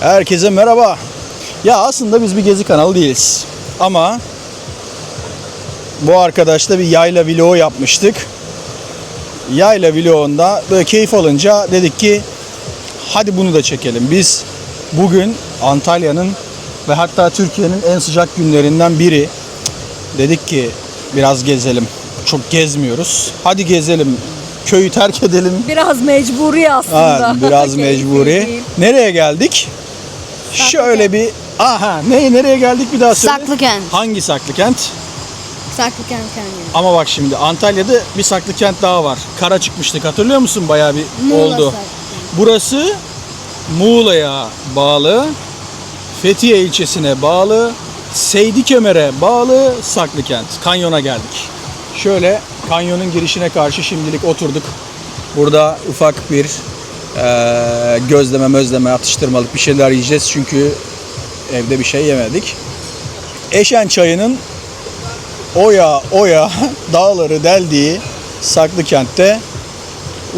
Herkese merhaba. Ya aslında biz bir gezi kanalı değiliz. Ama bu arkadaşla bir yayla vlogu yapmıştık. Yayla vlogunda böyle keyif alınca dedik ki hadi bunu da çekelim. Biz bugün Antalya'nın ve hatta Türkiye'nin en sıcak günlerinden biri. Dedik ki biraz gezelim. Çok gezmiyoruz. Hadi gezelim. Köyü terk edelim. Biraz mecburi aslında. Evet, biraz mecburi. Nereye geldik? Şöyle bir aha ne nereye geldik bir daha söyle. Saklıkent. Hangi saklı kent? Saklıkent Kanyonu. Ama bak şimdi Antalya'da bir saklı kent daha var. Kara çıkmıştık hatırlıyor musun? Bayağı bir Muğla oldu. Saklıkent. Burası Muğla'ya bağlı, Fethiye ilçesine bağlı, Seydi Kemer'e bağlı Saklıkent. Kanyona geldik. Şöyle kanyonun girişine karşı şimdilik oturduk. Burada ufak bir eee, gözleme mözleme atıştırmalık bir şeyler yiyeceğiz çünkü evde bir şey yemedik. Eşen çayının oya oya dağları deldiği Saklıkent'te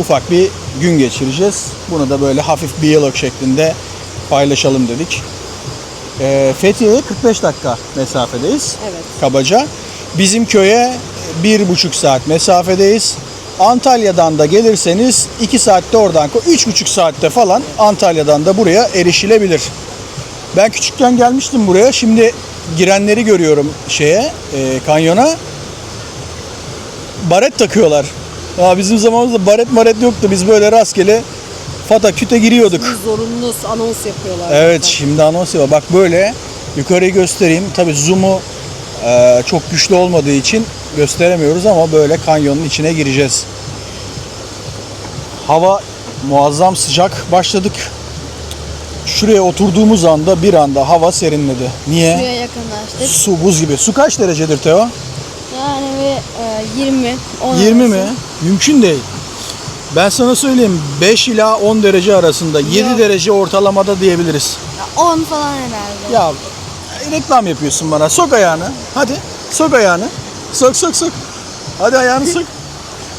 ufak bir gün geçireceğiz. Bunu da böyle hafif bir vlog şeklinde paylaşalım dedik. Ee, Fethiye'ye 45 dakika mesafedeyiz. Evet. Kabaca. Bizim köye bir buçuk saat mesafedeyiz. Antalya'dan da gelirseniz 2 saatte oradan, 3,5 saatte falan Antalya'dan da buraya erişilebilir. Ben küçükken gelmiştim buraya. Şimdi girenleri görüyorum şeye, e, kanyona. Baret takıyorlar. Ya bizim zamanımızda baret maret yoktu. Biz böyle rastgele fata küte giriyorduk. Zorunlu anons yapıyorlar. Evet şimdi anons var. Bak böyle yukarıyı göstereyim. Tabii zoom'u e, çok güçlü olmadığı için gösteremiyoruz ama böyle kanyonun içine gireceğiz. Hava muazzam sıcak. Başladık. Şuraya oturduğumuz anda bir anda hava serinledi. Niye? Buraya yakınlaştık. Su buz gibi. Su kaç derecedir Teo? Yani bir e, 20, 10 20 arası. mi? Mümkün değil. Ben sana söyleyeyim 5 ila 10 derece arasında 7 Yok. derece ortalamada diyebiliriz. Ya 10 falan herhalde. Ya reklam yapıyorsun bana. Sok ayağını. Hadi sok ayağını. Sok sok sok. Hadi ayağını sok.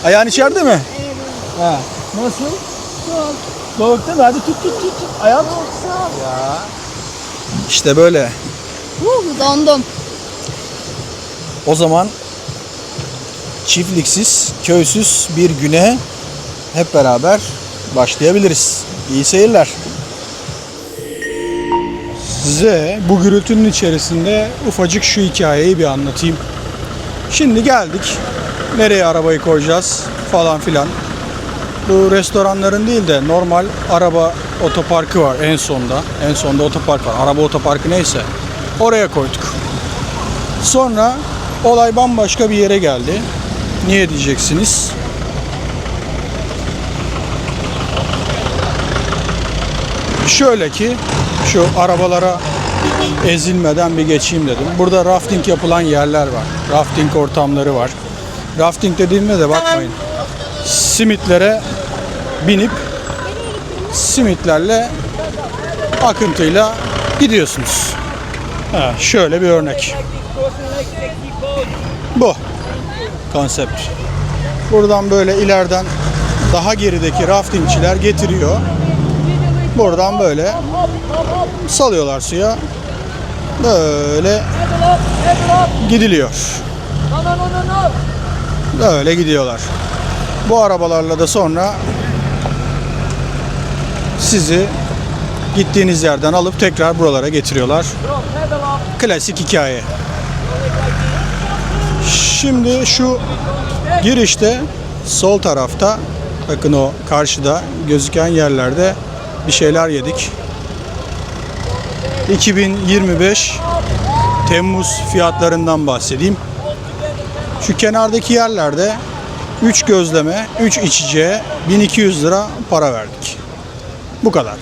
Ayağın içeride mi? Evet. Ha. Nasıl? Soğuk. Soğuk değil mi? Hadi tut tut tut. tut. Ayağını. Ya. İşte böyle. Uh, dondum. O zaman çiftliksiz, köysüz bir güne hep beraber başlayabiliriz. İyi seyirler. Size bu gürültünün içerisinde ufacık şu hikayeyi bir anlatayım. Şimdi geldik. Nereye arabayı koyacağız falan filan. Bu restoranların değil de normal araba otoparkı var en sonda. En sonda otopark var. Araba otoparkı neyse. Oraya koyduk. Sonra olay bambaşka bir yere geldi. Niye diyeceksiniz? Şöyle ki şu arabalara ezilmeden bir geçeyim dedim. Burada rafting yapılan yerler var. Rafting ortamları var. Rafting dediğime de bakmayın. Simitlere binip simitlerle akıntıyla gidiyorsunuz. Ha, şöyle bir örnek. Bu konsept. Buradan böyle ileriden daha gerideki raftingçiler getiriyor. Buradan böyle salıyorlar suya. Böyle gidiliyor. Böyle gidiyorlar. Bu arabalarla da sonra sizi gittiğiniz yerden alıp tekrar buralara getiriyorlar. Klasik hikaye. Şimdi şu girişte sol tarafta bakın o karşıda gözüken yerlerde bir şeyler yedik. 2025 Temmuz fiyatlarından bahsedeyim. Şu kenardaki yerlerde 3 gözleme, 3 içeceğe 1200 lira para verdik. Bu kadar.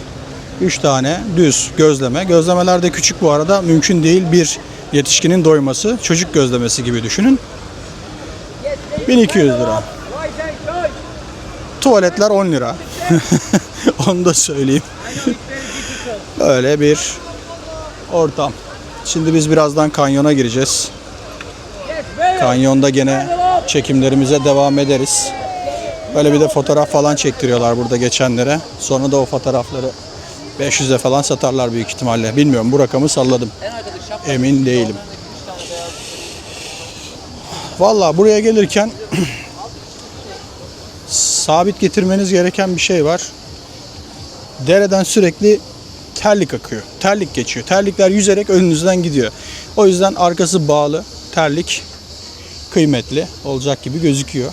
3 tane düz gözleme. Gözlemeler de küçük bu arada. Mümkün değil bir yetişkinin doyması. Çocuk gözlemesi gibi düşünün. 1200 lira. Tuvaletler 10 lira. Onu da söyleyeyim. Öyle bir ortam. Şimdi biz birazdan kanyona gireceğiz. Kanyonda gene çekimlerimize devam ederiz. Böyle bir de fotoğraf falan çektiriyorlar burada geçenlere. Sonra da o fotoğrafları 500'e falan satarlar büyük ihtimalle. Bilmiyorum bu rakamı salladım. Emin değilim. Valla buraya gelirken sabit getirmeniz gereken bir şey var. Dereden sürekli terlik akıyor. Terlik geçiyor. Terlikler yüzerek önünüzden gidiyor. O yüzden arkası bağlı. Terlik kıymetli olacak gibi gözüküyor.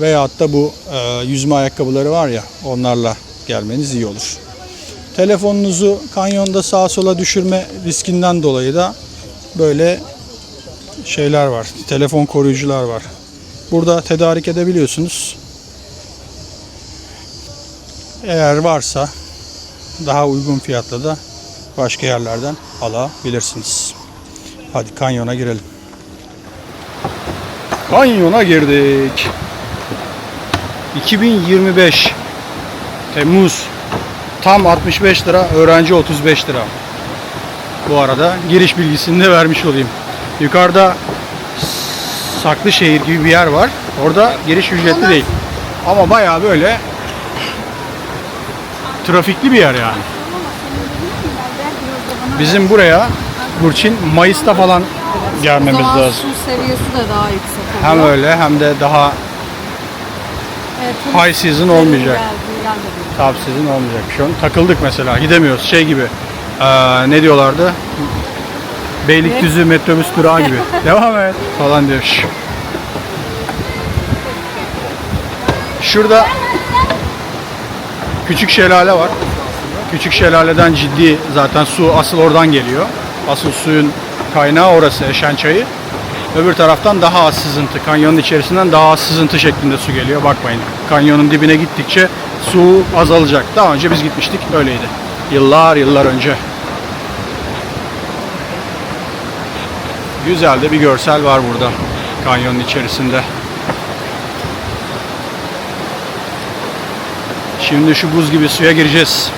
Veyahut da bu e, yüzme ayakkabıları var ya onlarla gelmeniz iyi olur. Telefonunuzu kanyonda sağa sola düşürme riskinden dolayı da böyle şeyler var. Telefon koruyucular var. Burada tedarik edebiliyorsunuz. Eğer varsa daha uygun fiyatla da başka yerlerden alabilirsiniz. Hadi kanyona girelim. Kanyona girdik. 2025 Temmuz tam 65 lira, öğrenci 35 lira. Bu arada giriş bilgisini de vermiş olayım. Yukarıda saklı şehir gibi bir yer var. Orada giriş ücretli değil. Ama bayağı böyle trafikli bir yer yani. Bizim buraya Burçin Mayıs'ta falan gelmemiz zaman lazım. su seviyesi de daha yüksek oluyor. Hem öyle hem de daha Evet, high season olmayacak. geldiği, gelmediği. top season olmayacak. Şu an takıldık mesela gidemiyoruz şey gibi. Eee, ne diyorlardı? Beylikdüzü metrobüs durağı gibi. Devam et falan diyor. Şş. Şurada küçük şelale var. Küçük şelaleden ciddi zaten su asıl oradan geliyor. Asıl suyun kaynağı orası Eşen Çayı. Öbür taraftan daha az sızıntı, kanyonun içerisinden daha az sızıntı şeklinde su geliyor. Bakmayın kanyonun dibine gittikçe su azalacak. Daha önce biz gitmiştik öyleydi. Yıllar yıllar önce. Güzel de bir görsel var burada kanyonun içerisinde. Şimdi şu buz gibi suya gireceğiz.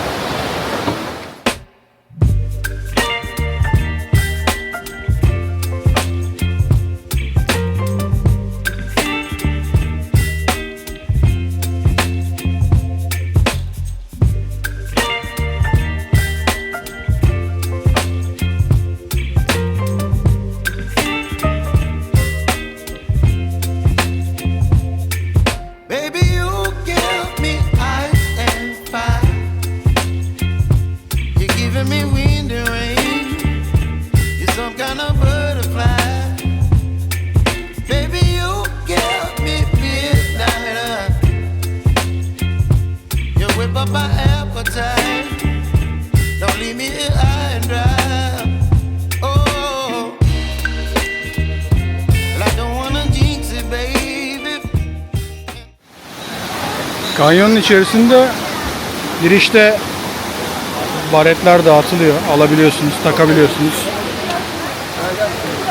İçerisinde girişte baretler dağıtılıyor. Alabiliyorsunuz, takabiliyorsunuz.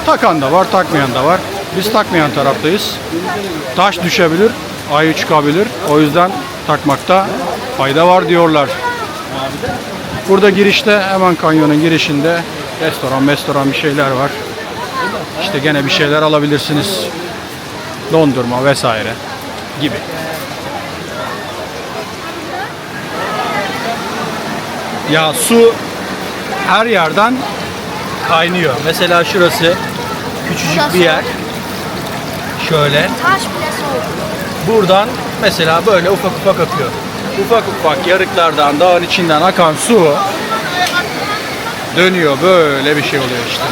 Takan da var, takmayan da var. Biz takmayan taraftayız. Taş düşebilir, ayı çıkabilir. O yüzden takmakta fayda var diyorlar. Burada girişte hemen kanyonun girişinde restoran, restoran bir şeyler var. İşte gene bir şeyler alabilirsiniz. Dondurma vesaire gibi. Ya su her yerden kaynıyor. Mesela şurası küçücük bir yer. Şöyle. Taş bile soğuk. Buradan mesela böyle ufak ufak akıyor. Ufak ufak yarıklardan, dağın içinden akan su dönüyor. Böyle bir şey oluyor işte.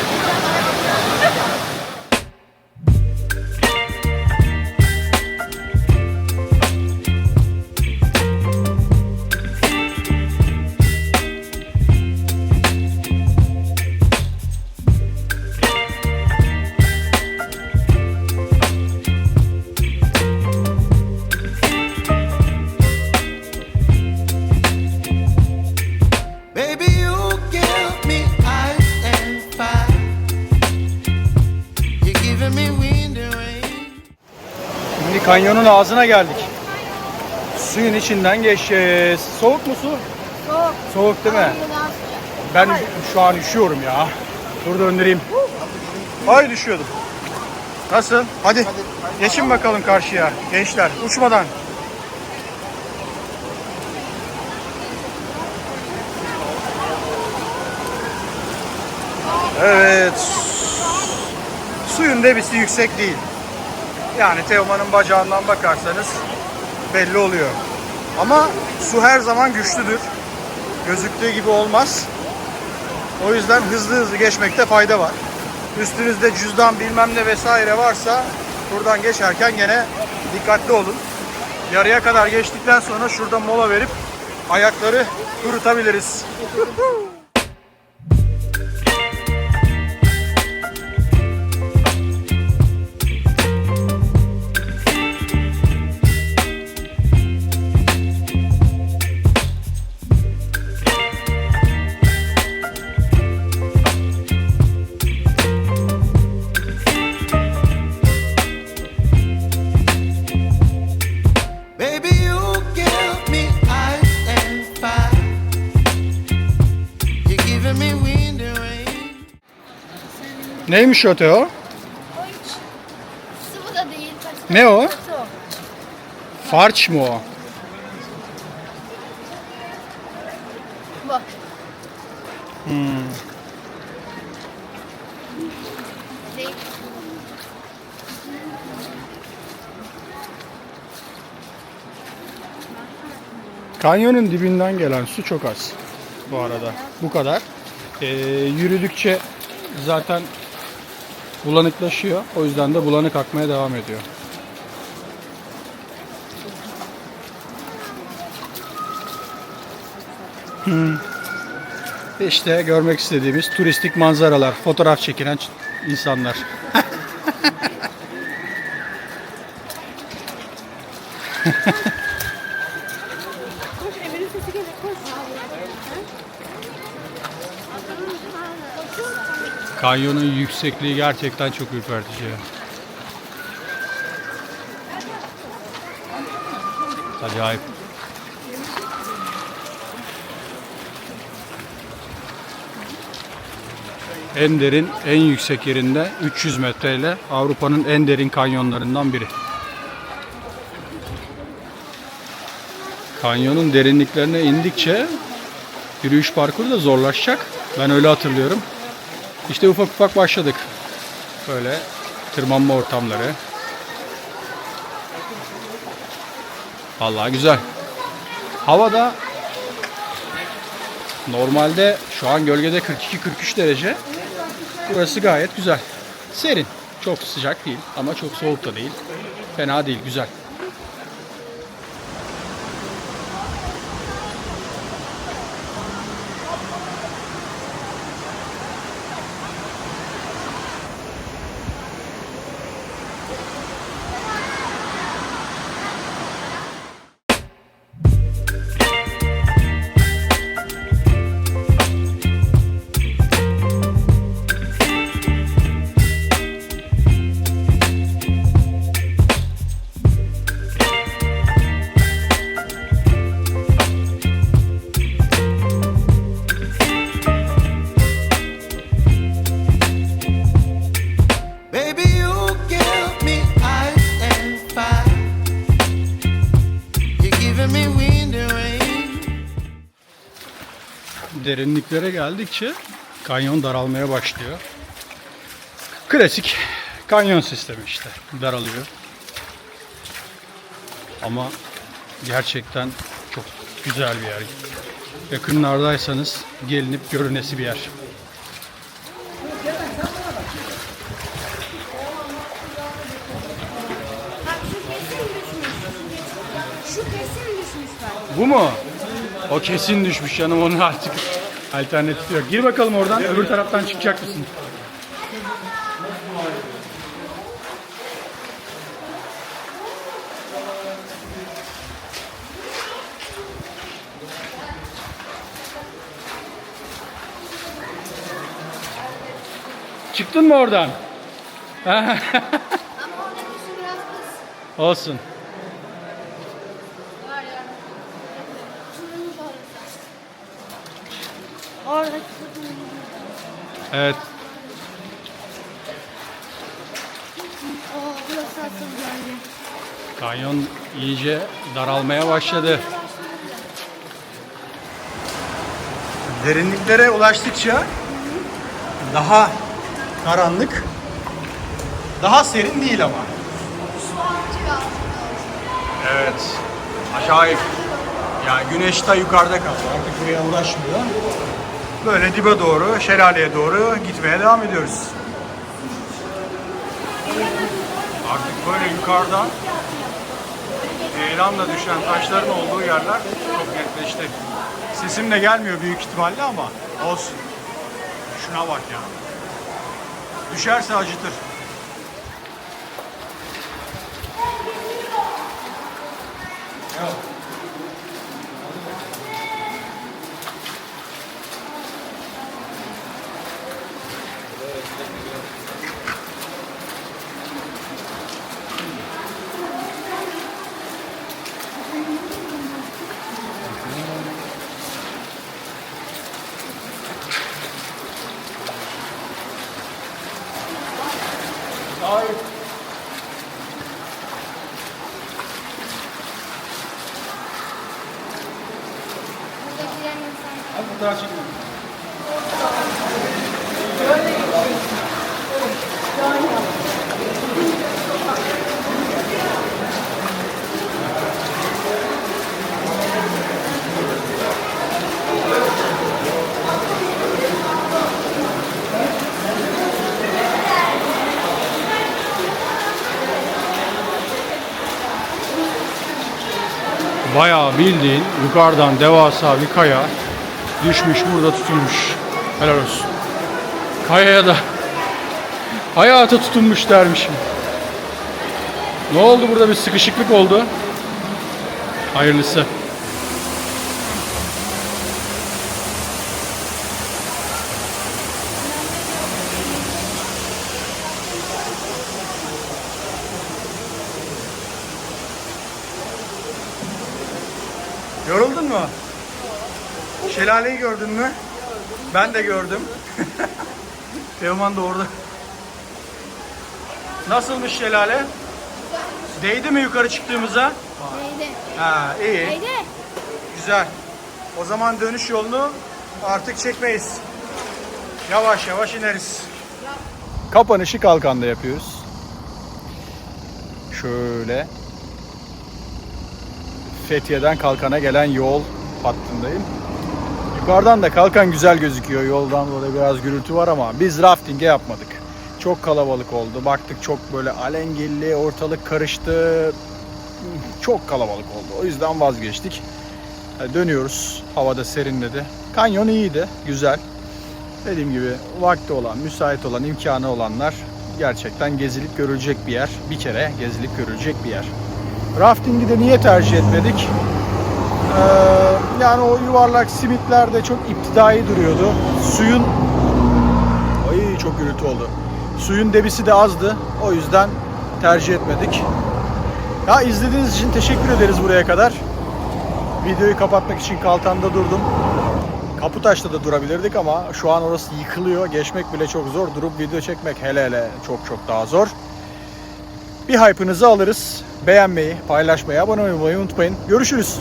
Kanyonun ağzına geldik. Suyun içinden geçeceğiz. Soğuk mu su? Soğuk. Soğuk değil mi? Ben şu an üşüyorum ya. Dur döndüreyim. Ay düşüyordum. Nasıl? Hadi. Geçin bakalım karşıya gençler. Uçmadan. Evet. Suyun debisi yüksek değil. Yani Teoman'ın bacağından bakarsanız belli oluyor. Ama su her zaman güçlüdür. Gözüktüğü gibi olmaz. O yüzden hızlı hızlı geçmekte fayda var. Üstünüzde cüzdan bilmem ne vesaire varsa buradan geçerken gene dikkatli olun. Yarıya kadar geçtikten sonra şurada mola verip ayakları kurutabiliriz. Neymiş o Teo? Sıvı da değil. Ne o? Farç mı o? Bak. Değil. Kanyonun dibinden gelen su çok az bu arada. Bu kadar. Ee, yürüdükçe zaten bulanıklaşıyor. O yüzden de bulanık akmaya devam ediyor. Hmm. İşte görmek istediğimiz turistik manzaralar, fotoğraf çekilen insanlar. Kanyonun yüksekliği gerçekten çok ürpertici. Acayip. En derin, en yüksek yerinde 300 metreyle Avrupa'nın en derin kanyonlarından biri. Kanyonun derinliklerine indikçe yürüyüş parkuru da zorlaşacak. Ben öyle hatırlıyorum. İşte ufak ufak başladık. Böyle tırmanma ortamları. Vallahi güzel. Havada normalde şu an gölgede 42-43 derece. Burası gayet güzel. Serin. Çok sıcak değil ama çok soğuk da değil. Fena değil, güzel. Derinliklere geldikçe kanyon daralmaya başlıyor. Klasik kanyon sistemi işte. Daralıyor. Ama gerçekten çok güzel bir yer. Yakınlardaysanız gelinip görünesi bir yer. Bu mu? O kesin düşmüş canım onun artık alternatifi yok. Gir bakalım oradan öbür taraftan çıkacak mısın? Çıktın mı oradan? Olsun. Var ya. Şunun orası. Oradaki su Evet. Kanyon iyice daralmaya başladı. Derinliklere ulaştıkça Daha karanlık. Daha serin değil ama. Evet. Acayip. Yani güneş de yukarıda kaldı. Artık buraya ulaşmıyor. Böyle dibe doğru, şelaleye doğru gitmeye devam ediyoruz. Artık böyle yukarıdan heyelanla düşen taşların olduğu yerler çok netleşti. Sesim de gelmiyor büyük ihtimalle ama olsun. Şuna bak ya. Düşerse acıtır. Yok. Bayağı bildiğin yukarıdan devasa bir kaya düşmüş burada tutulmuş. Helal olsun. Kayaya da hayata tutunmuş dermişim. Ne oldu burada bir sıkışıklık oldu. Hayırlısı. Mu? Şelaleyi gördün mü? Ben de gördüm. Teoman da orada. Nasılmış şelale? Değdi mi yukarı çıktığımıza? Neydi? Ha iyi. Neydi? Güzel. O zaman dönüş yolunu artık çekmeyiz. Yavaş yavaş ineriz. Kapanışı kalkanda yapıyoruz. Şöyle. Fethiye'den kalkana gelen yol hattındayım. Yukarıdan da kalkan güzel gözüküyor. Yoldan dolayı biraz gürültü var ama biz rafting'e yapmadık. Çok kalabalık oldu. Baktık çok böyle alengilli, ortalık karıştı. Çok kalabalık oldu. O yüzden vazgeçtik. Dönüyoruz. Havada serinledi. Kanyon iyiydi. Güzel. Dediğim gibi vakti olan, müsait olan, imkanı olanlar gerçekten gezilip görülecek bir yer. Bir kere gezilip görülecek bir yer. Rafting'i de niye tercih etmedik? Ee, yani o yuvarlak simitler de çok iptidai duruyordu. Suyun Ay çok gürültü oldu. Suyun debisi de azdı. O yüzden tercih etmedik. Ya izlediğiniz için teşekkür ederiz buraya kadar. Videoyu kapatmak için kaltanda durdum. Kaputaş'ta da durabilirdik ama şu an orası yıkılıyor. Geçmek bile çok zor. Durup video çekmek hele hele çok çok daha zor. Bir hype'ınızı alırız. Beğenmeyi, paylaşmayı, abone olmayı unutmayın. Görüşürüz.